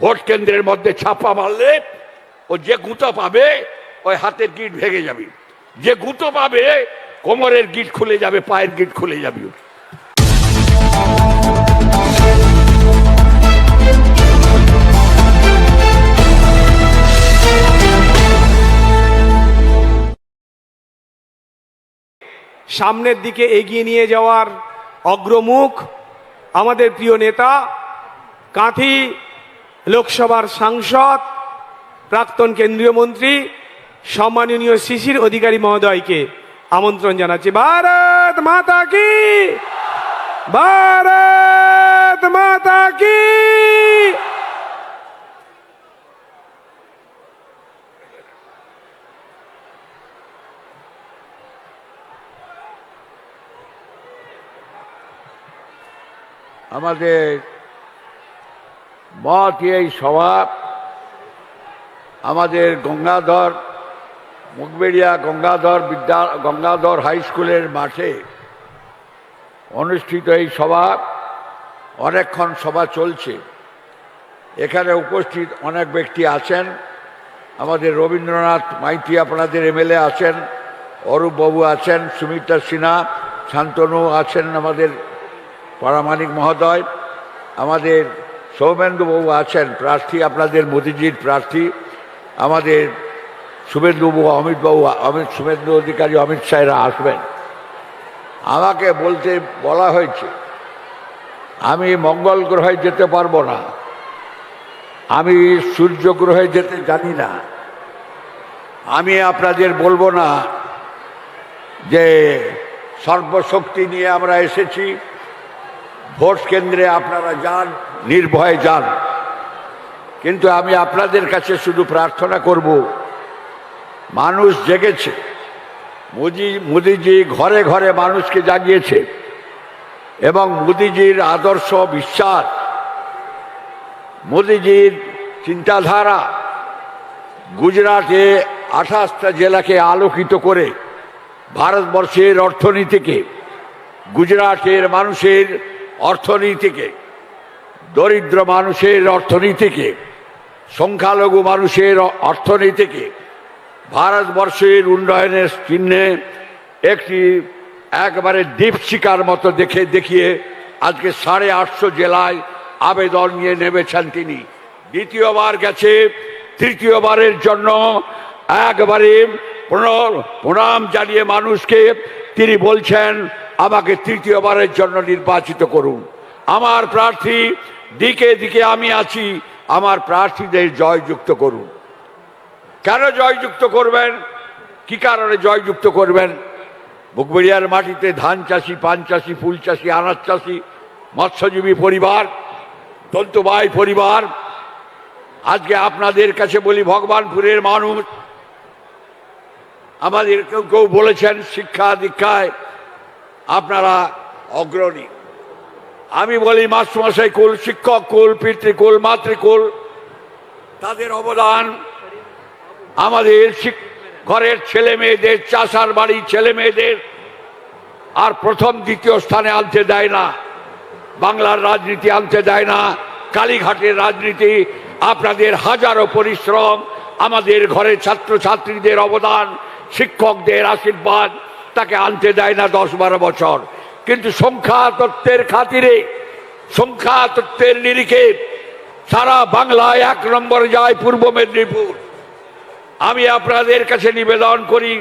Vote কেন্দ্রের মধ্যে ছাপা মারলে ও যে গুঁতো পাবে, ওই হাতের গিট ভেঙে যাবে। যে গুঁতো পাবে, কোমরের গিট খুলে যাবে, পায়ের গিট খুলে যাবে। সামনের দিকে এগিয়ে নিয়ে যাওয়ার অগ্রমুখ আমাদের প্রিয় নেতা কাঁথি লোকসভার সাংসদ, প্রাক্তন কেন্দ্রীয় মন্ত্রী, সম্মাননীয় শিশির অধিকারী মহোদয়কে আমন্ত্রণ জানাচ্ছি। ভারত মাতা কি? ভারত মাতা কি? আমাদের মত এই সভা আমাদের গঙ্গাধর, মুখবেড়িয়া গঙ্গাধর বিদ্যা, গঙ্গাধর হাই স্কুলের মাঠে অনুষ্ঠিত এই সভা অনেকক্ষণ সভা চলছে। এখানে উপস্থিত অনেক ব্যক্তি আছেন। আমাদের রবীন্দ্রনাথ মাইতি আপনাদের এমএলএ আছেন, অরূপ বাবু আছেন সুমিতা সিনহা, শান্তনু আছেন আমাদের পরামানিক মহোদয়, আমাদের সৌমেন্দ্রবাবু আছেন, প্রার্থী, আপনাদের মোদিজির প্রার্থী। আমাদের শুভেন্দুবাবু অমিতবাবু অমিত, শুভেন্দু অধিকারী অমিত শাহরা আসবেন। আমাকে বলতে বলা হয়েছে, আমি মঙ্গল গ্রহে যেতে পারব না। আমি সূর্য গ্রহে যেতে জানি না। আমি আপনাদের বলব না যে সর্বশক্তি নিয়ে আমরা এসেছি। ভোট কেন্দ্রে আপনারা যান, নির্ভয়ে যান। কিন্তু আমি আপনাদের কাছে শুধু প্রার্থনা করব, মানুষ জেগেছে। মোদি, মোদিজি ঘরে ঘরে মানুষকে জাগিয়েছে এবং মোদিজির আদর্শ বিশ্বাস, মোদিজির চিন্তাধারা গুজরাটে আঠাশটা জেলাকে আলোকিত করে, ভারতবর্ষের অর্থনীতিকে, গুজরাটের মানুষের অর্থনীতিকে, দরিদ্র মানুষের অর্থনীতিকে, সংখ্যালঘু মানুষের অর্থনীতিকে, ভারতবর্ষের উন্নয়নের চিহ্নে একটি একবারে দীপশিকার মতো দেখে, দেখিয়ে আজকে সাড়ে আটশো জেলায় আবেদন নিয়ে নেমেছেন তিনি। দ্বিতীয়বার গেছে, তৃতীয়বারের জন্য একবারে প্রণ- প্রণাম জানিয়ে মানুষকে তিনি বলছেন আমাকে তৃতীয়বারের জন্য নির্বাচিত করুন। আমার প্রার্থী, দিকে দিকে আমি আছি, আমার প্রার্থীদের জয়যুক্ত করুন। কেন জয়যুক্ত করবেন? কি কারণে জয়যুক্ত করবেন? বুকবেড়িয়ার মাটিতে ধান চাষি, পান চাষি, ফুল চাষি, আনাজ চাষি, মৎস্যজীবী পরিবার তন্তুবাই পরিবার, আজকে আপনাদের কাছে বলি, ভগবানপুরের মানুষ, আমাদের কেউ কেউ বলেছেন, শিক্ষা দীক্ষায় আপনারা অগ্রণী। আমি বলি মাস্টারমশাই কুল, শিক্ষক কুল পিতৃকুল মাতৃকুল তাদের অবদান আমাদের ঘরের ছেলে মেয়েদের, চাষার বাড়ি ছেলে মেয়েদের, আর প্রথম, দ্বিতীয় স্থানে আনতে দেয় না। বাংলার রাজনীতি আনতে দেয় না। কালীঘাটের রাজনীতি, আপনাদের হাজারো পরিশ্রম, আমাদের ঘরের ছাত্রছাত্রীদের অবদান, শিক্ষকদের আশীর্বাদ তাকে আনতে দেয় না দশ বারো বছর। কিন্তু সংখ্যা তত্ত্বের খাতিরে সংখ্যা তত্ত্বের নিরিখে সারা বাংলায় এক নম্বরে যায় পূর্ব মেদিনীপুর। আমি আপনাদের কাছে নিবেদন করি,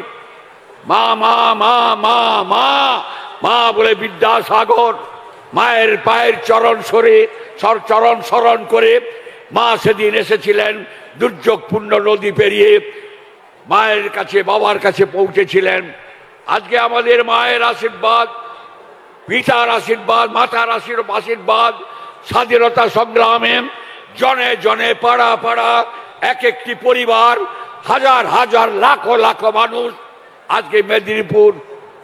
মা মা মা মা মা মা বলে বিদ্যাসাগর মায়ের পায়ের চরণ সরে, সর, চরণ স্মরণ করে মা সেদিন এসেছিলেন দুর্যোগপূর্ণ নদী পেরিয়ে, মায়ের কাছে, বাবার কাছে পৌঁছেছিলেন। আজকে আমাদের মায়ের আশীর্বাদ, পিতার আশীর্বাদ, মাতার আশীর- আশীর্বাদ, স্বাধীনতা সংগ্রামে জনে জনে পাড়া পাড়া এক একটি পরিবার, হাজার হাজার লাখো লাখো মানুষ আজকে মেদিনীপুর,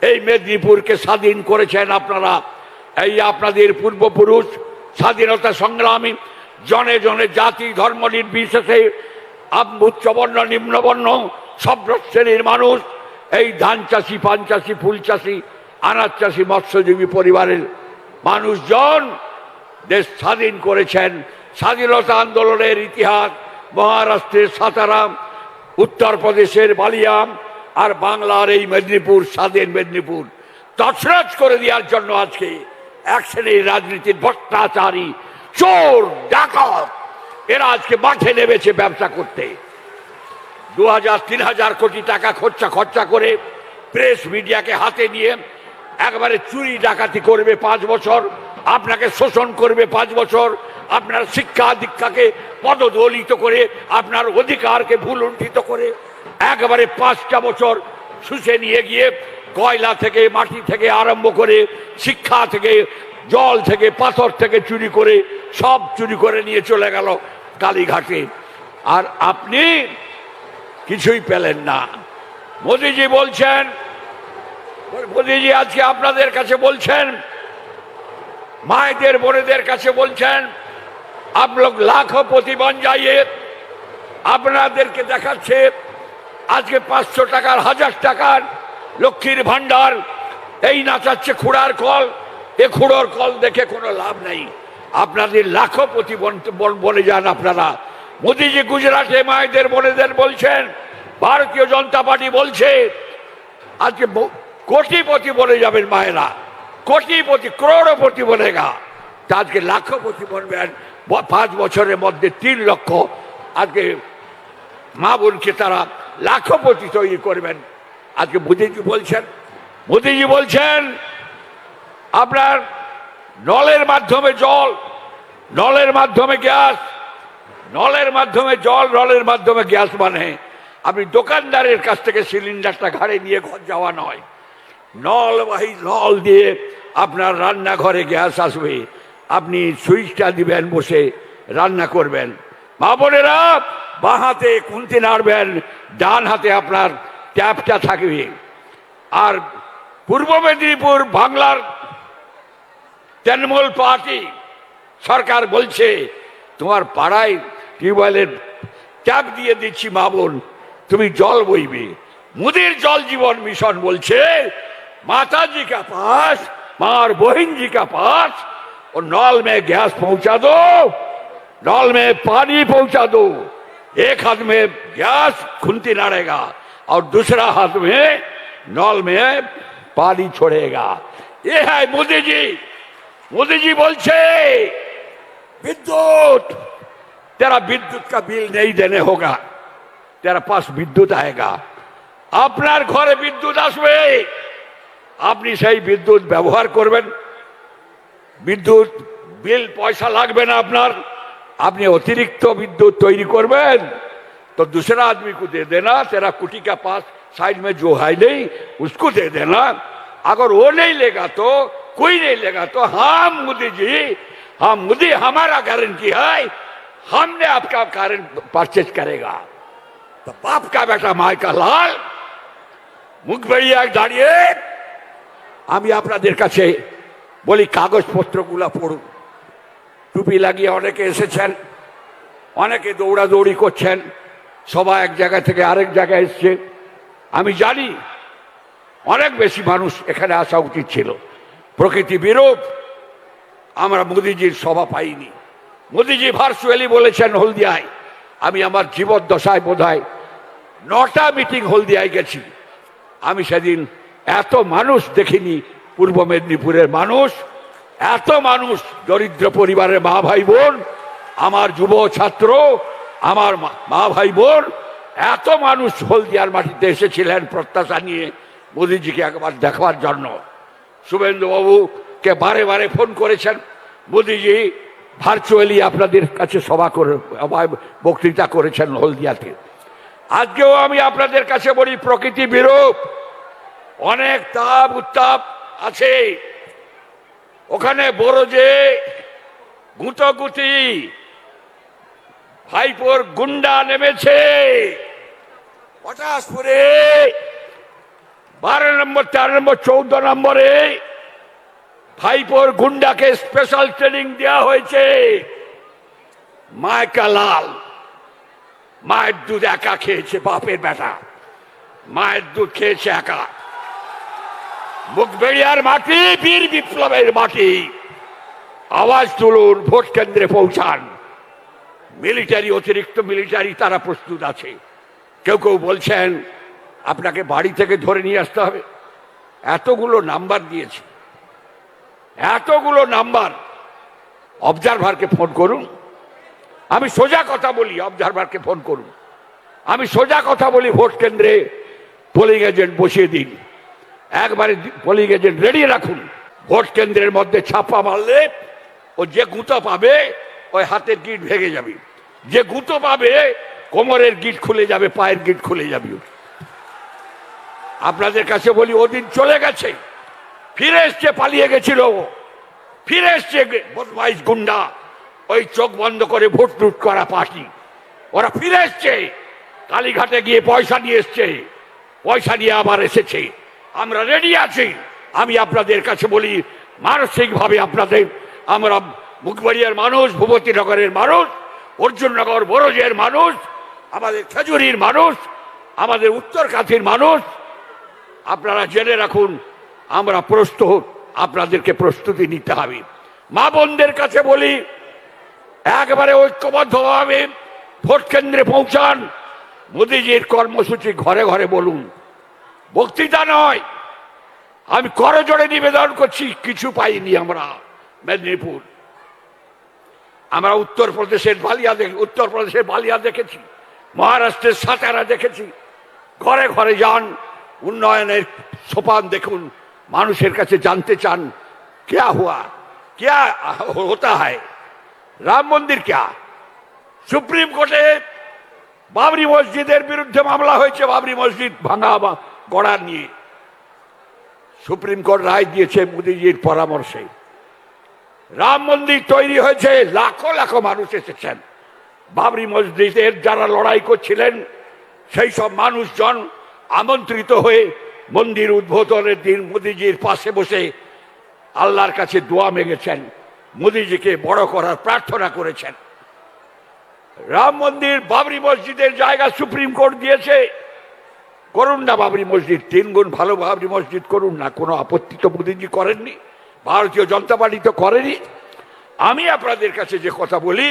এই মেদিনীপুরকে স্বাধীন করেছেন আপনারা। এই আপনাদের পূর্বপুরুষ স্বাধীনতা সংগ্রামী, জনে জনে জাতি ধর্ম নির্বিশেষে উচ্চবর্ণ, নিম্নবর্ণ সব শ্রেণির মানুষ এই ধান চাষি, পান চাষি, ফুল চাষি, আনাজ চাষি, মৎস্যজীবী পরিবারের মানুষজন দেশ স্বাধীন করেছেন। স্বাধীনতা আন্দোলনের ইতিহাস, মহারাষ্ট্রের সাতারাম, উত্তরপ্রদেশের বালিয়াম, আর বাংলার এই মেদিনীপুর, স্বাধীন মেদিনীপুর। তছরছ করে দেওয়ার জন্য আজকে এক শ্রেণির রাজনীতির ভ্রষ্টাচারী চোর, ডাকাত, এরা আজকে মাঠে নেমেছে ব্যবসা করতে। দু হাজার তিন হাজার কোটি টাকা খরচা খরচা করে প্রেস মিডিয়াকে হাতে নিয়ে একবারে চুরি ডাকাতি করবে পাঁচ বছর, আপনাকে শোষণ করবে পাঁচ বছর, আপনার শিক্ষা দীক্ষাকে পদদলিত করে, আপনার অধিকারকে ভুলুণ্ঠিত করে একবারে পাঁচটা বছর শুষে নিয়ে গিয়ে কয়লা থেকে, মাটি থেকে আরম্ভ করে শিক্ষা থেকে, জল থেকে, পাথর থেকে চুরি করে, সব চুরি করে নিয়ে চলে গেল কালীঘাটে। আর আপনি কিছুই পেলেন না। মোদিজি বলছেন, মোদিজি আজকে আপনাদের কাছে বলছেন, মায়েদের, বোনেদের কাছে বলছেন আপলোক লাখো প্রতিবান যাইয়ে আপনাদেরকে দেখাচ্ছে, আজকে পাঁচশো টাকার, হাজার টাকার লক্ষ্মীর ভাণ্ডার, এই নাচাচ্ছে খুড়ার কল, এ খুড়োর কল দেখে কোনো লাভ নেই। আপনাদের লাখো প্রতিবন বলে যান আপনারা। মোদিজি গুজরাটে মায়েদের বোনেদের বলছেন, ভারতীয় জনতা পার্টি বলছে, আজকে কোটিপতি বনে যাবেন মায়েরা, কোটিপতি, করোড়পতি বনেগা। তা আজকে লাখপতি বনবেন, ব- পাঁচ বছরের মধ্যে তিন লক্ষ। আজকে মা বোনকে তারা লাখপতি তৈরি করবেন। আজকে মোদিজি বলছেন মোদিজি বলছেন, আপনার নলের মাধ্যমে জল, নলের মাধ্যমে গ্যাস নলের মাধ্যমে, জল নলের মাধ্যমে গ্যাস মানে। আপনি দোকানদারের কাছ থেকে সিলিন্ডারটা ঘাড়ে নিয়ে ঘর যাওয়া নয়। নলবাহী নল দিয়ে আপনার রান্নাঘরে গ্যাস আসবে। আপনি সুইচটা দিবেন, বসে রান্না করবেন। মা বোনেরা, বাঁ হাতে কুন্তি নাড়বেন, ডান হাতে আপনার ট্যাপটা থাকবে। আর পূর্ব মেদিনীপুর বাংলার তৃণমূল পার্টি সরকার বলছে, তোমার পাড়ায় কি বলে ট্যাপ দিয়ে দিচ্ছি মা মামুন, তুমি জল বইবে। মুদির জল জীবন মিশন বলছে, মাতাজি কা পাশ, মার বহিনজি কা পাশ, ও নল মে গ্যাস পৌঁছা দো, নল মে পানি পৌঁছা দো। এক হাত মে গ্যাস খুনতি নাড়েগা, আর দুসরা হাত মে নল মে পানি ছড়েগা। এ হ্যাঁ মোদিজি মোদিজি বলছে, বিদ্যুৎ तेरा विद्युत का बिल नहीं देने होगा तेरा पास विद्युत आएगा আপনার ঘরে বিদ্যুৎ আসবে আপনি সেই বিদ্যুৎ ব্যবহার করবেন বিদ্যুৎ বিল পয়সা লাগবে না আপনার আপনি অতিরিক্ত বিদ্যুৎ তৈরি করবেন तो दूसरा आदमी को दे देना तेरा कुटी का पास साइड में जो है नहीं उसको दे देना अगर वो नहीं लेगा तो कोई नहीं लेगा तो हम मोदी जी हम मोदी हमारा गारंटी है हमने आपका कारण परचेज करेगा तो बाप का बेटा माय का लाल মুখ বেরিয়ে দাঁড়িয়ে আমি আপনাদের কাছে বলি কাগজপত্রগুলো পড়ুন টুপি লাগিয়ে অনেকে এসেছেন অনেকে দৌড়াদৌড়ি করছেন সবাই এক জায়গা থেকে আরেক জায়গায় এসছে আমি জানি অনেক বেশি মানুষ এখানে আসা উচিত ছিল প্রকৃতি বিরূপ আমরা মোদিজির সভা পাইনি মোদিজি ভার্চুয়ালি বলেছেন, হলদিয়ায়। আমি আমার জীবদ্দশায় বোধ হয় নটা মিটিং হলদিয়ায় গেছি। আমি সেদিন এত মানুষ দেখিনি, পূর্ব মেদিনীপুরের মানুষ, এত মানুষ দরিদ্র পরিবারের মা ভাই বোন, আমার যুব ছাত্র, আমার মা- মা ভাই বোন, এত মানুষ হলদিয়ার মাটিতে এসেছিলেন প্রত্যাশা নিয়ে মোদিজিকে একবার দেখবার জন্য। শুভেন্দুবাবুকে বারে বারে ফোন করেছেন, মোদিজি ভার্চুয়ালি আপনাদের কাছে সভা করে বক্তৃতা করেছেন হলদিয়াতে। আজকেও আমি আপনাদের কাছে বলি, প্রকৃতি বিরূপ, অনেক তাপ, উত্তাপ আছে। ওখানে বড় যে গুঁতগুতি, ভাইপোর গুন্ডা নেমেছে। পটাশপুরে বারো নম্বর, তেরো নম্বর, চৌদ্দ নম্বরে ভাইপোর গুন্ডাকে স্পেশাল ট্রেনিং দেওয়া হয়েছে। মায়কা লাল। মায়ের দুধ একা খেয়েছে বাপের বেটা। মায়ের দুধ খেয়েছে একা। মুখবেড়িয়ার মাটি, বীর বিপ্লবের মাটি। আওয়াজ তুলুন, ভোট কেন্দ্রে পৌঁছান। মিলিটারি, অতিরিক্ত মিলিটারি তারা প্রস্তুত আছে। কেউ কেউ বলছেন, আপনাকে বাড়ি থেকে ধরে নিয়ে আসতে হবে। এতগুলো নাম্বার দিয়েছে। এতগুলো নাম্বার অবজারভারকে ফোন করুন। আমি সোজা কথা বলি অবজারভারকে ফোন করুন। আমি সোজা কথা বলি, ভোট কেন্দ্রে পোলিং এজেন্ট বসিয়ে দিন। একবারে পোলিং এজেন্ট রেডি রাখুন। ভোট কেন্দ্রের মধ্যে ছাপা মারলে ও যে গুঁতো পাবে, ওই হাতের গিট ভেঙে যাবে। যে গুঁতো পাবে, কোমরের গিট খুলে যাবে, পায়ের গিট খুলে যাবে। আপনাদের কাছে বলি, ওদিন চলে গেছে। ফিরে এসছে, পালিয়ে গেছিল ফিরে এসছে বদমাইশ গুন্ডা। ওই চোখ বন্ধ করে ভোট লুট করা পার্টি। ওরা ফিরে এসছে। কালীঘাটে গিয়ে পয়সা নিয়ে এসছে। পয়সা নিয়ে আবার এসেছে। আমরা রেডি আছি। আমি আপনাদের কাছে বলি, মানসিকভাবে আপনাদের, আমরা মুখবাড়িয়ার মানুষ, ভূপতিনগরের মানুষ, অর্জুননগর বরজের মানুষ, আমাদের খেজুরির মানুষ, আমাদের উত্তর কাথির মানুষ। আপনারা জেনে রাখুন আমরা প্রস্তুত আপনাদেরকে প্রস্তুতি নিতে হবে। মা বোনদের কাছে বলি, একবারে ঐক্যবদ্ধভাবে ভোট কেন্দ্রে পৌঁছান। মোদিজির কর্মসূচি ঘরে ঘরে বলুন। বক্তৃতা নয়, আমি করজোড়ে নিবেদন করছি, কিছু পাইনি আমরা, মেদিনীপুর। আমরা উত্তরপ্রদেশের বালিয়া দেখি, উত্তরপ্রদেশের বালিয়া দেখেছি, মহারাষ্ট্রের সাতারা দেখেছি। ঘরে ঘরে যান, উন্নয়নের সোপান দেখুন মানুষের কাছে জানতে চান क्या हुआ क्या होता है রাম মন্দির क्या সুপ্রিম কোর্টে বাবরি মসজিদের বিরুদ্ধে মামলা হয়েছে বাবরি মসজিদ ভাঙা বা গড়া নিয়ে সুপ্রিম কোর্ট রায় দিয়েছে মোদীজির পরামর্শে রাম মন্দির তৈরি হয়েছে লাখো লাখো মানুষ এসেছেন বাবরি মসজিদের যারা লড়াই করছিলেন সেই সব মানুষজন আমন্ত্রিত হয়ে মন্দির উদ্বোধনের দিন মোদিজির পাশে বসে আল্লাহর কাছে দোয়া মেগেছেন, মোদিজিকে বড় করার প্রার্থনা করেছেন। রাম মন্দির বাবরি মসজিদের জায়গা সুপ্রিম কোর্ট দিয়েছে। করুন না বাবরি মসজিদ তিন গুণ ভালো বাবরি মসজিদ করুন না, কোনো আপত্তি তো মোদিজি করেননি, ভারতীয় জনতা পার্টি তো করেনি। আমি আপনাদের কাছে যে কথা বলি,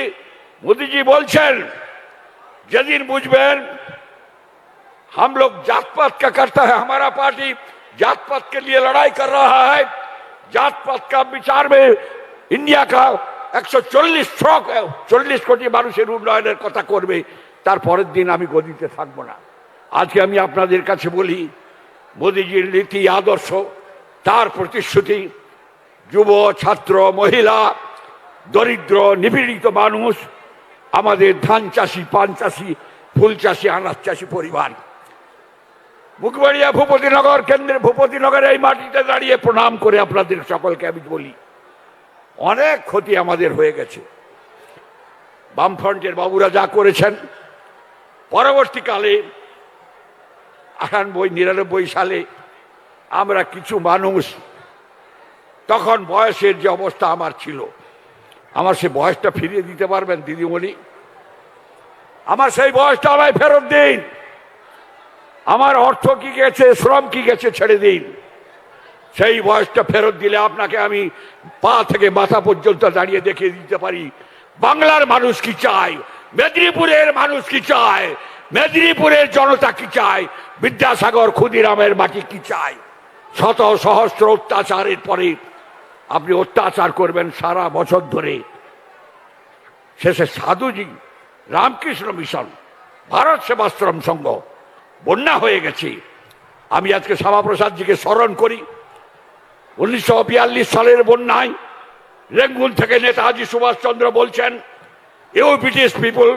মোদিজি বলছেন, যেদিন বুঝবেন हम लोग जात पात का करता है हमारा पार्टी जात पात के लिए लड़ाई कर रहा है जात पात का विचार में इंडिया का 140 স্ট্রোক চল্লিশ কোটি মানুষের উন্নয়নের কথা করবে তার পরের দিন আমি গদিতে থাকবো না আজকে আমি আপনাদের কাছে বলি মোদিজির নীতি আদর্শ তার প্রতিশ্রুতি যুব ছাত্র মহিলা দরিদ্র নিপীড়িত মানুষ আমাদের ধান চাষি পান চাষি ফুল চাষি আনাজ চাষি পরিবার মুখবাড়িয়া ভূপতিনগর কেন্দ্রে ভূপতিনগরে এই মাটিতে দাঁড়িয়ে প্রণাম করে আপনাদের সকলকে আমি বলি, অনেক ক্ষতি আমাদের হয়ে গেছে। বামফ্রন্টের বাবুরা যা করেছেন, পরবর্তীকালে আটানব্বই, নিরানব্বই সালে আমরা কিছু মানুষ, তখন বয়সের যে অবস্থা আমার ছিল, আমার সে বয়সটা ফিরিয়ে দিতে পারবেন দিদিমণি? আমার সেই বয়সটা আমায় ফেরত দিন। আমার অর্থ কি গেছে, শ্রম কি গেছে ছেড়ে দিন। সেই বয়সটা ফেরত দিলে আপনাকে আমি পা থেকে মাথা পর্যন্ত দাঁড়িয়ে দেখিয়ে দিতে পারি। বাংলার মানুষ কি চায়? মেদিনীপুরের মানুষ কি চায়? মেদিনীপুরের জনতা কি চায়? বিদ্যাসাগর ক্ষুদিরামের মাটি কি চায়? শত সহস্র অত্যাচারের পরে আপনি অত্যাচার করবেন সারা বছর ধরে। শেষে সাধুজি, রামকৃষ্ণ মিশন, ভারত সেবাশ্রম সংঘ। বন্যা হয়ে গেছে। আমি আজকে শ্যামাপ্রসাদজিকে স্মরণ করি। উনিশশো বিয়াল্লিশ সালের বন্যায় রেঙ্গুন থেকে নেতাজি সুভাষচন্দ্র বলছেন you British people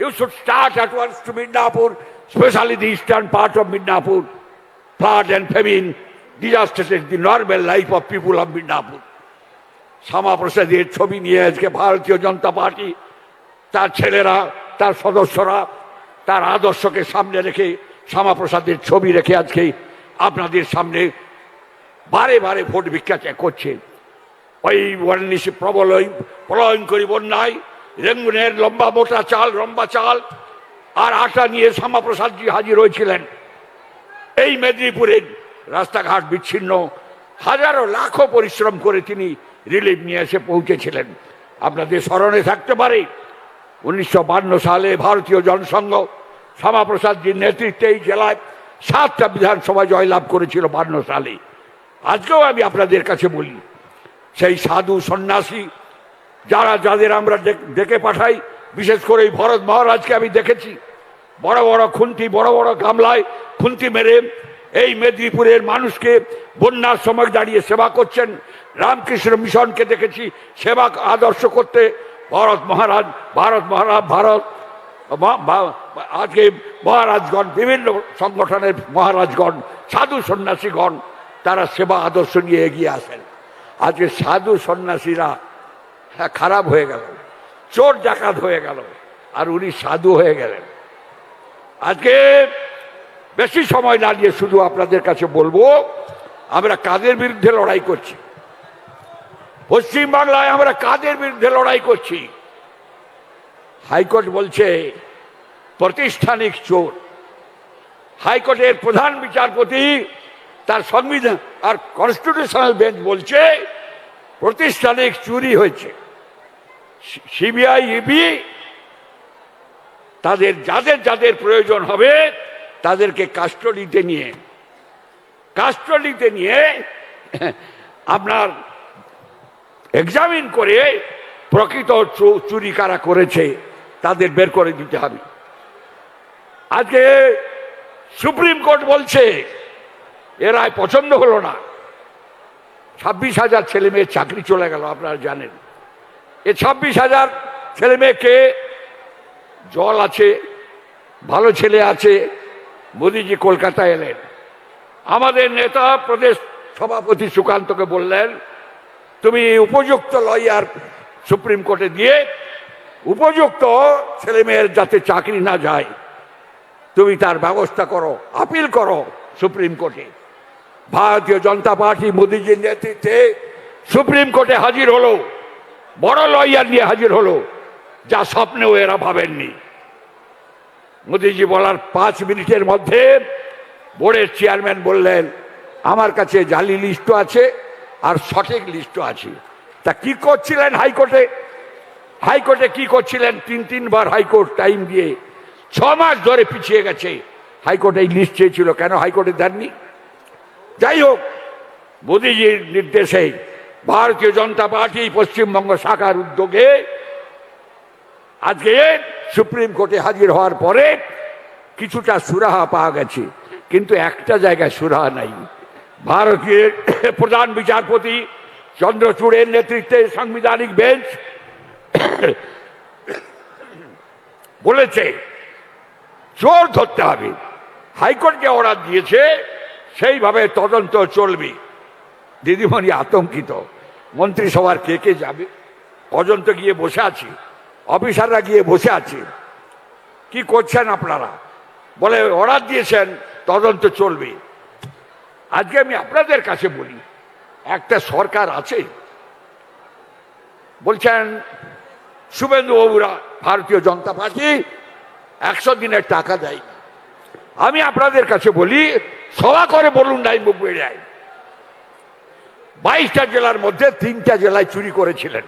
you should start at once to Midnapore specially the eastern part of Midnapore flood and famine devastated the normal life of people of Midnapore শ্যামাপ্রসাদের ছবি নিয়ে আজকে ভারতীয় জনতা পার্টি, তার ছেলেরা, তার সদস্যরা, তার আদর্শকে সামনে রেখে শ্যামাপ্রসাদের ছবি রেখে আজকে আপনাদের সামনে বারে বারে ভোট ভিক্ষা করছে। ওই বর্ণিসে প্রবল ওই প্রলয়ঙ্করী বন্যায়, রেঙ্গুনের লম্বা মোটা চাল লম্বা চাল, আর আটা নিয়ে শ্যামাপ্রসাদজি হাজির হয়েছিলেন। এই মেদিনীপুরের রাস্তাঘাট বিচ্ছিন্ন, হাজারো লাখো পরিশ্রম করে তিনি রিলিফ নিয়ে এসে পৌঁছেছিলেন। আপনাদের স্মরণে থাকতে পারে, উনিশশো সালে ভারতীয় জনসংঘ শ্যামাপ্রসাদজির নেতৃত্বে এই জেলায় সাতটা বিধানসভা জয়লাভ করেছিল বান্ন সালে। আজকেও আমি আপনাদের কাছে বলি, সেই সাধু সন্ন্যাসী, যারা যাদের আমরা ডেকে পাঠাই, বিশেষ করে এই ভরত মহারাজকে আমি দেখেছি, বড় বড় খুন্তি, বড় বড় গামলায় খুন্তি মেরে এই মেদিনীপুরের মানুষকে বন্যার সময় দাঁড়িয়ে সেবা করছেন। রামকৃষ্ণ মিশনকে দেখেছি, সেবা আদর্শ করতে। ভরত মহারাজ, ভারত মহারাজ, ভারত আজকে মহারাজগণ, বিভিন্ন সংগঠনের মহারাজগণ, সাধু সন্ন্যাসীগণ, তারা সেবা আদর্শ নিয়ে এগিয়ে আসেন। আজকে সাধু সন্ন্যাসীরা হ্যাঁ খারাপ হয়ে গেল, চোর ডাকাত হয়ে গেল, আর উনি সাধু হয়ে গেলেন। আজকে বেশি সময় না নিয়ে শুধু আপনাদের কাছে বলব, আমরা কাদের বিরুদ্ধে লড়াই করছি? পশ্চিম বাংলায় আমরা কাদের বিরুদ্ধে লড়াই করছি? হাইকোর্ট বলছে, প্রতিষ্ঠানিক চোর। হাইকোর্টের প্রধান বিচারপতি তার সংবিধান, আর কনস্টিটিউশনাল বেঞ্চ বলছে, প্রতিষ্ঠানিক চুরি হয়েছে। সিবিআই ইবি, তাদের যাদের যাদের প্রয়োজন হবে, তাদেরকে কাস্টডিতে নিয়ে কাস্টডিতে নিয়ে আপনার এক্সামিন করে প্রকৃত চুরি কারা করেছে। তাদের বের করে দিতে হবে। আজকে সুপ্রিম কোর্ট বলছে, এ রায় পছন্দ হলো না। ছাব্বিশ হাজার ছেলে মেয়ের চাকরি চলে গেল, আপনারা জানেন। এ ছাব্বিশ হাজার ছেলে মেয়েকে জল আছে, ভালো ছেলে আছে, মোদিজি কলকাতায় এলেন। আমাদের নেতা প্রদেশ সভাপতি সুকান্তকে বললেন, তুমি উপযুক্ত লয়ার সুপ্রিম কোর্টে দিয়ে উপযুক্ত ছেলে মেয়ের যাতে চাকরি না যায়, তুমি তার ব্যবস্থা করো, আপিল করো সুপ্রিম কোর্টে। ভারতীয় জনতা পার্টি মোদীজির নেতৃত্বে সুপ্রিম কোর্টে হাজির হলো, বড় লয়ার নিয়ে হাজির হলো, যা স্বপ্নেও এরা ভাবেননি। মোদীজি বলার পাঁচ মিনিটের মধ্যে বোর্ডের চেয়ারম্যান বললেন, আমার কাছে জালি লিস্টও আছে আর সঠিক লিস্টও আছে। তা কি করছিলেন হাইকোর্টে? হাইকোর্টে কি করছিলেন? তিন, তিনবার হাইকোর্ট টাইম দিয়ে ছ মাস ধরে পিছিয়ে গেছে। হাইকোর্ট এই লিস্ট চেয়েছিল। কেন হাইকোর্টে দেননি? যাই হোক, মোদীজির নির্দেশে ভারতীয় জনতা পার্টি পশ্চিমবঙ্গ শাখার উদ্যোগে আজকে সুপ্রিম কোর্টে হাজির হওয়ার পরে কিছুটা সুরাহা পাওয়া গেছে। কিন্তু একটা জায়গায় সুরাহা নাই। ভারতীয় প্রধান বিচারপতি চন্দ্রচূড়ের নেতৃত্বে সাংবিধানিক বেঞ্চ বলেছে চোর ধরতে হবে। হাইকোর্ট যে অর্ডার দিয়েছে, সেইভাবে তদন্ত চলবে। দিদিমণি আতঙ্কিত। মন্ত্রিসভার কে কে যাবে? অজন্ত গিয়ে বসে আছি। অফিসাররা গিয়ে বসে আছে। কি করছেন আপনারা? বলে, অর্ডার দিয়েছেন, তদন্ত চলবে। আজকে আমি আপনাদের কাছে বলি, একটা সরকার আছে, বলছেন শুভেন্দু বাবুরা, ভারতীয় জনতা পার্টি, একশো দিনের টাকা দেয় আমি আপনাদের কাছে বলি, সভা করে বলুন নাই যায় বাইশটা জেলার মধ্যে তিনটা জেলায় চুরি করেছিলেন।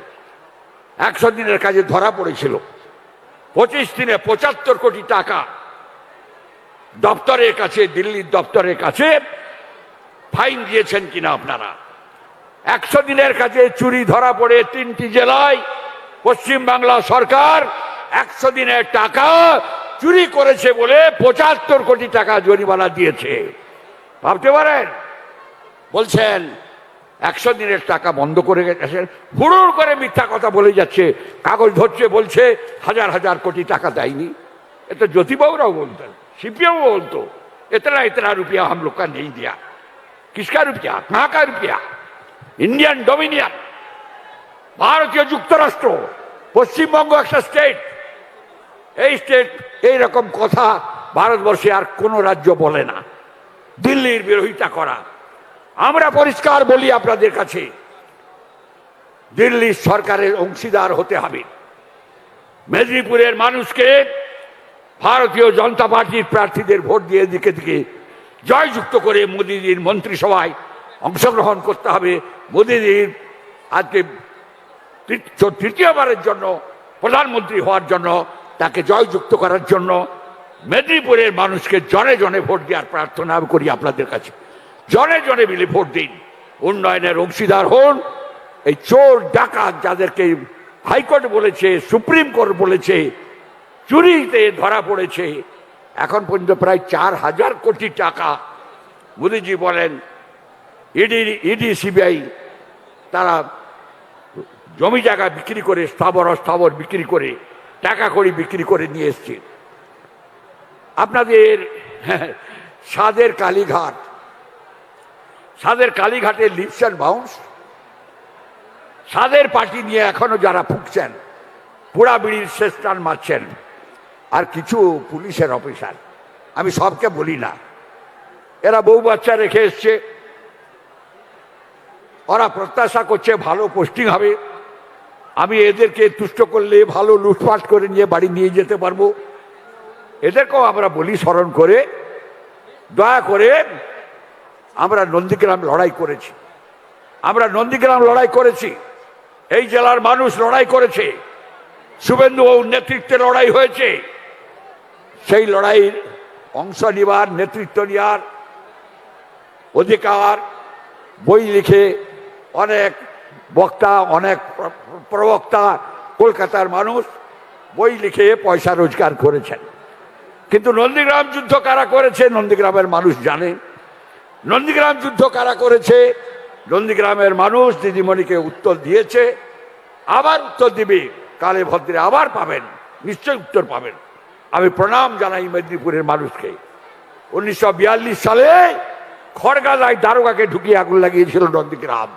একশো দিনের কাজে ধরা পড়েছিল। পঁচিশ দিনে পঁচাত্তর কোটি টাকা দপ্তরের কাছে, দিল্লির দপ্তরের কাছে ফাইন দিয়েছেন কিনা আপনারা? একশো দিনের কাছে চুরি ধরা পড়ে তিনটি জেলায় পশ্চিম বাংলা সরকার একশো দিনের টাকা চুরি করেছে বলে পঁচাত্তর কোটি টাকা জরিমানা দিয়েছে ভাবতে পারেন বলছেন একশো দিনের টাকা বন্ধ করে গেছেন হুড়ুর করে মিথ্যা কথা বলে যাচ্ছে কাগজ ধরছে বলছে হাজার হাজার কোটি টাকা দেয়নি এ তো জ্যোতিবাবুরাও বলতেন সিপিএম বলতো इतना इतना रुपया हम लोग का नहीं दिया किसका रुपया कहाँ का रुपया ইন্ডিয়ান ডোমিনিয়ন ভারতীয় যুক্তরাষ্ট্র, পশ্চিমবঙ্গ একটা স্টেট এই স্টেট এই রকম কথা ভারতবর্ষে আর কোনো রাজ্য বলে না। দিল্লির বিরোধিতা করা। আমরা পরিষ্কার বলি আপনাদের কাছে, দিল্লির সরকারের অংশীদার হতে হবে। মেদিনীপুরের মানুষকে ভারতীয় জনতা পার্টির প্রার্থীদের ভোট দিয়ে দিকে দিকে জয়যুক্ত করে মোদীজির মন্ত্রিসভায় অংশগ্রহণ করতে হবে। মোদীজির আজকে তৃতীয়বারের জন্য, প্রধানমন্ত্রী হওয়ার জন্য, তাকে জয়যুক্ত করার জন্য মেদিনীপুরের মানুষকে জনে জনে ভোট দেওয়ার প্রার্থনা করি আপনাদের কাছে। জনে জনে মিলে ভোট দিন। উন্নয়নের অংশীদার হন। এই চোর, ডাকাত যাদেরকে হাইকোর্ট বলেছে, সুপ্রিম কোর্ট বলেছে, চুরিতে ধরা পড়েছে, এখন পর্যন্ত প্রায় চার হাজার কোটি টাকা মোদিজি বলেন, ইডি ইডি, সিবিআই, তারা জমি জায়গা বিক্রি করে, স্থাবর, অস্থাবর বিক্রি করে, টাকা কড়ি বিক্রি করে নিয়ে এসছে। আপনাদের, সাদের কালীঘাট। সাদের কালীঘাটের লিপস অ্যান্ড বাউন্স সাদের পার্টি নিয়ে এখনও যারা ফুকছেন পোড়া বিড়ির শেষ টান মারছেন, আর কিছু পুলিশের অফিসার। আমি সবকে বলি না। এরা বউ বাচ্চা রেখে এসছে। ওরা প্রত্যাশা করছে ভালো পোস্টিং হবে। আমি এদেরকে তুষ্ট করলে ভালো লুটপাট করে নিয়ে বাড়ি নিয়ে যেতে পারব। এদেরকেও আমরা বলি স্মরণ করে, দয়া করে আমরা নন্দীগ্রাম লড়াই করেছি। আমরা নন্দীগ্রাম লড়াই করেছি। এই জেলার মানুষ লড়াই করেছে। শুভেন্দু বাবুর নেতৃত্বে লড়াই হয়েছে। সেই লড়াইয়ের অংশ নেবার, নেতৃত্ব নেওয়ার অধিকার বই লিখে অনেক বক্তা, অনেক প্রবক্তা, কলকাতার মানুষ, বই লিখে পয়সা রোজগার করেছেন। কিন্তু নন্দীগ্রাম যুদ্ধ কারা করেছে, নন্দীগ্রামের মানুষ জানে। নন্দীগ্রাম যুদ্ধ কারা করেছে, নন্দীগ্রামের মানুষ দিদিমণিকে উত্তর দিয়েছে, আবার উত্তর দিবে, কালে ভদ্রে আবার পাবেন, নিশ্চয় উত্তর পাবেন। আমি প্রণাম জানাই মেদিনীপুরের মানুষকে। উনিশশো বিয়াল্লিশ সালে খড়গাদায় দারোগাকে ঢুকিয়ে আগুন লাগিয়েছিল নন্দীগ্রাম।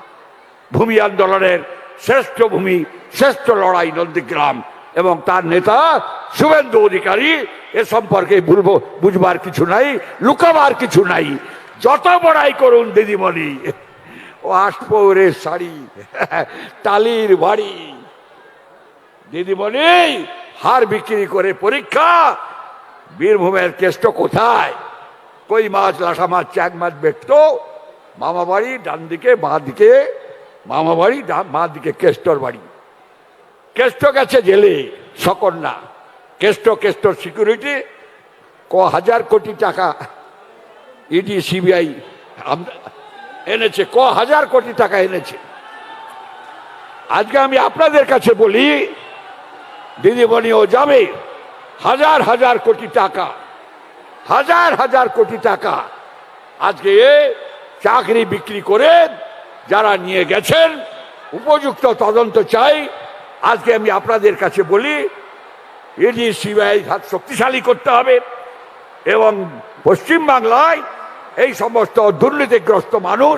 ভূমি আন্দোলনের শ্রেষ্ঠ ভূমি, শ্রেষ্ঠ লড়াই নন্দীগ্রাম এবং তার নেতা শুভেন্দু অধিকারী, এ সম্পর্কে বলব বুঝবার কিছু নাই, লুকাবার কিছু নাই। যত বড়াই করুন দিদিমণি, ও আটপৌরের শাড়ি, টালির বাড়ি। দিদিমণি, হার বিক্রি করে পরীক্ষা, বীরভূমের কেষ্ট কোথায়? কই মাছ, লাঠা মাছ চ্যাক মাছ বেচতো? মামা বাড়ি ডান দিকে বাঁ দিকে মামা বাড়ি বাঁ দিকে কেষ্টর বাড়ি। কেষ্ট গেছে জেলে সকন্যা কেষ্ট কেষ্টর সিকিউরিটি, ক হাজার কোটি টাকা ইডি, সিবিআই এনেছে, ক হাজার কোটি টাকা এনেছে। আজকে আমি আপনাদের কাছে বলি দিদিমণি ও যাবে। হাজার হাজার কোটি টাকা, হাজার হাজার কোটি টাকা আজকে চাকরি বিক্রি করে যারা নিয়ে গেছেন, উপযুক্ত তদন্ত চাই। আজকে আমি আপনাদের কাছে বলি ইডি সিবিআই হাত শক্তিশালী করতে হবে এবং পশ্চিমবাংলায় এই সমস্ত দুর্নীতিগ্রস্ত মানুষ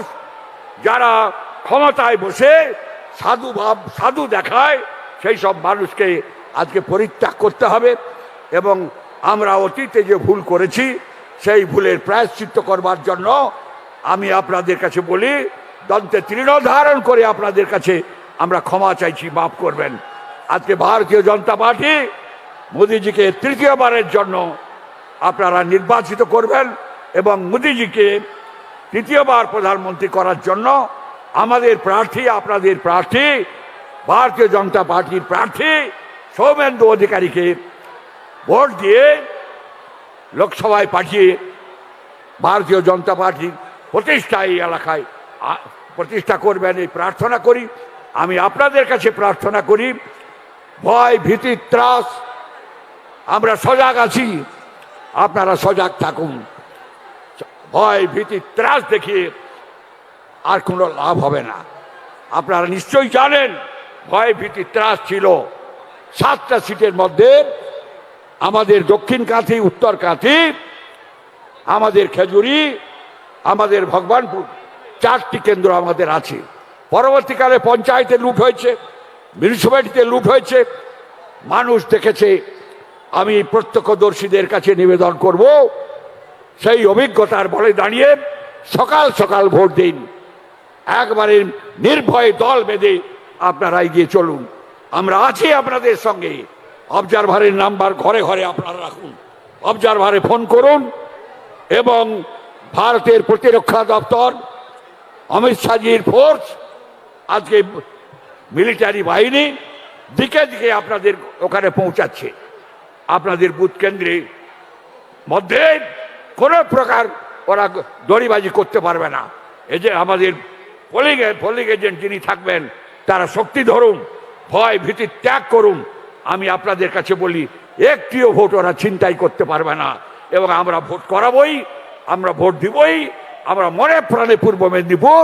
যারা ক্ষমতায় বসে সাধু ভাব, সাধু দেখায়, সেই সব মানুষকে আজকে পরিত্যাগ করতে হবে এবং আমরা অতীতে যে ভুল করেছি, সেই ভুলের প্রায়শ্চিত্ত করবার জন্য আমি আপনাদের কাছে বলি দন্তে তৃণ ধারণ করে আপনাদের কাছে আমরা ক্ষমা চাইছি, মাফ করবেন। আজকে ভারতীয় জনতা পার্টি মোদিজিকে তৃতীয়বারের জন্য আপনারা নির্বাচিত করবেন এবং মোদিজিকে তৃতীয়বার প্রধানমন্ত্রী করার জন্য আমাদের প্রার্থী, আপনাদের প্রার্থী, ভারতীয় জনতা পার্টির প্রার্থী সৌমেন্দু অধিকারীকে ভোট দিয়ে লোকসভায় পাঠিয়ে ভারতীয় জনতা পার্টির প্রতিষ্ঠা এই এলাকায় প্রতিষ্ঠা করবেন, এই প্রার্থনা করি। আমি আপনাদের কাছে প্রার্থনা করি। ভয়, ভীতি, ত্রাস, আমরা সজাগ আছি। আপনারা সজাগ থাকুন। ভয়, ভীতি, ত্রাস দেখিয়ে আর কোনো লাভ হবে না। আপনারা নিশ্চয়ই জানেন, ভয়, ভীতি, ত্রাস ছিল সাতটা সিটের মধ্যে। আমাদের দক্ষিণ কাঁথি, উত্তর কাঁথি, আমাদের খেজুরি, আমাদের ভগবানপুর। চারটি কেন্দ্র আমাদের আছে। পরবর্তীকালে পঞ্চায়েতে লুট হয়েছে, মিউনিসিপ্যালিটিতে লুট হয়েছে। মানুষ দেখেছে, আমি প্রত্যক্ষদর্শীদের কাছে নিবেদন করব। সেই অভিজ্ঞতার বলে দাঁড়িয়ে সকাল সকাল ভোট দিন। একবারে নির্ভয়ে দল বেঁধে আপনারা এগিয়ে চলুন। আমরা আছি আপনাদের সঙ্গে। অবজারভারের নাম্বার ঘরে ঘরে আপনারা রাখুন। অবজারভারে ফোন করুন এবং ভারতের প্রতিরক্ষা দপ্তর অমিত শাহজির ফোর্স আজকে মিলিটারি বাহিনী দিকে দিকে আপনাদের ওখানে পৌঁছাচ্ছে। আপনাদের বুথ কেন্দ্রে মধ্যে কোনো প্রকার ওরা দড়িবাজি করতে পারবে না। এই যে আমাদের পোলিং পোলিং এজেন্ট যিনি থাকবেন, তারা শক্তি ধরুন, ভয় ভীতি ত্যাগ করুন। আমি আপনাদের কাছে বলি, একটিও ভোট ওরা চিন্তাই করতে পারবে না। এবং আমরা ভোট করাবই, আমরা ভোট দিবই আমরা মনে প্রাণে পূর্ব মেদিনীপুর,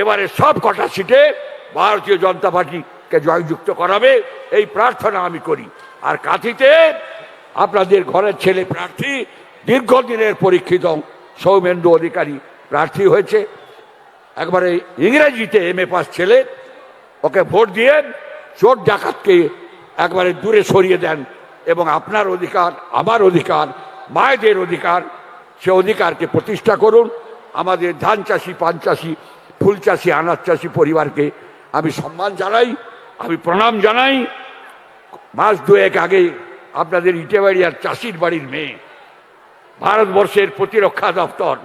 এবারে সব কটা সিটে ভারতীয় জনতা পার্টিকে জয়যুক্ত করাবে, এই প্রার্থনা আমি করি। আর কাঁথিতে আপনাদের ঘরের ছেলে প্রার্থী, দীর্ঘদিনের পরীক্ষিত সৌমেন্দু অধিকারী প্রার্থী হয়েছে। একবারে ইংরেজিতে এম এ পাস ছেলে, ওকে ভোট দিয়ে চোর ডাকাতকে একবারে দূরে সরিয়ে দেন এবং আপনার অধিকার, আমার অধিকার, মায়েদের অধিকার, সে অধিকারকে প্রতিষ্ঠা করুন। আমাদের ধান চাষি, পান চাষি, ফুল চাষি, আনাজ চাষি পরিবারকে আমি সম্মান জানাই, আমি প্রণাম জানাই। মাস দুয়েক আগে আপনাদের ইটেবাড়িয়ার চাষির বাড়ির মেয়ে, ভারতবর্ষের প্রতিরক্ষা দপ্তর,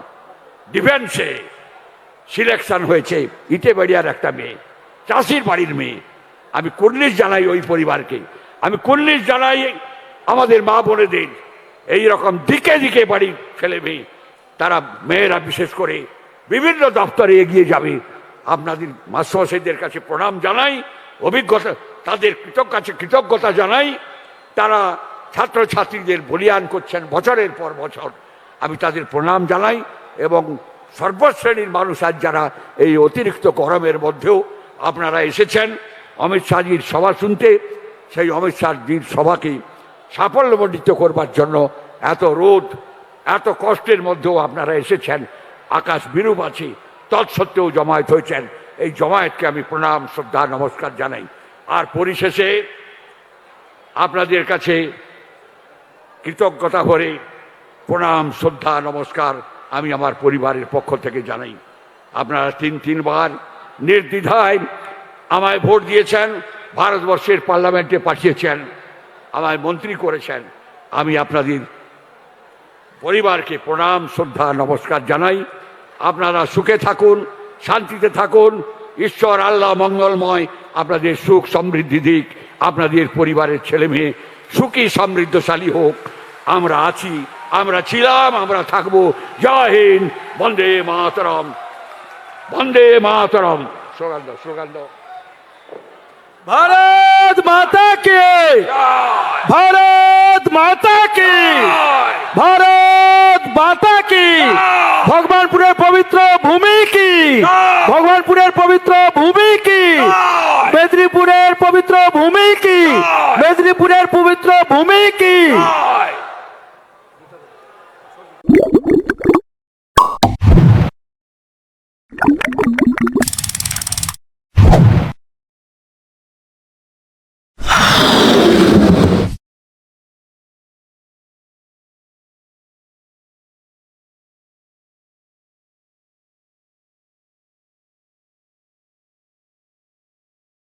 ডিফেন্সে সিলেকশন হয়েছে ইটেবাড়িয়ার একটা মেয়ে, চাষির বাড়ির মেয়ে। আমি কুর্নিশ জানাই ওই পরিবারকে। আমি কুর্নিশ জানাই আমাদের মা বোনেদের এই রকম দিকে দিকে বাড়ির ছেলে মেয়ে। তারা মেয়েরা বিশেষ করে বিভিন্ন দপ্তরে এগিয়ে যাবে। আপনাদের মাস্টারদের কাছে প্রণাম জানাই, অভিজ্ঞতা, তাদের কৃতজ্ঞতা কৃতজ্ঞতা জানাই। তারা ছাত্রছাত্রীদের বলিয়ান করছেন বছরের পর বছর। আমি তাদের প্রণাম জানাই এবং সর্বশ্রেণীর মানুষ আজ যারা এই অতিরিক্ত গরমের মধ্যেও আপনারা এসেছেন, অমিত শাহজির সভা শুনতে, সেই অমিত শাহজির সভাকে সাফল্যমণ্ডিত করবার জন্য এত রোদ এত কষ্টের মধ্যেও আপনারা এসেছেন, আকাশ বিরূপ আছে, তৎসত্ত্বেও জমায়েত হয়েছেন। এই জমায়েতকে আমি প্রণাম, শ্রদ্ধা, নমস্কার জানাই। আর পরিশেষে আপনাদের কাছে কৃতজ্ঞতা ভরে প্রণাম, শ্রদ্ধা, নমস্কার আমি আমার পরিবারের পক্ষ থেকে জানাই। আপনারা তিন তিনবার নির্দ্বিধায় আমায় ভোট দিয়েছেন, ভারতবর্ষের পার্লামেন্টে পাঠিয়েছেন, আমায় মন্ত্রী করেছেন। আমি আপনাদের পরিবারকে প্রণাম, শ্রদ্ধা, নমস্কার জানাই। আপনারা সুখে থাকুন, শান্তিতে থাকুন। ঈশ্বর, আল্লাহ মঙ্গলময়। আপনাদের সুখ সমৃদ্ধি দিক। আপনাদের পরিবারের ছেলে মেয়ে সুখী, সমৃদ্ধশালী হোক। আমরা আছি, আমরা ছিলাম, আমরা থাকব। জয় হিন্দ, বন্দে মাতরম। বন্দে মাতরম। স্লোগান দাও। ভারত মাতা কে, ভারত মাতা কে, ভারত মাতা কি, ভগবানপুরের পবিত্র ভূমি কি, ভগবানপুরের পবিত্র ভূমি কি, মেদিনীপুরের পবিত্র ভূমি কি, মেদিনীপুরের পবিত্র ভূমি কি?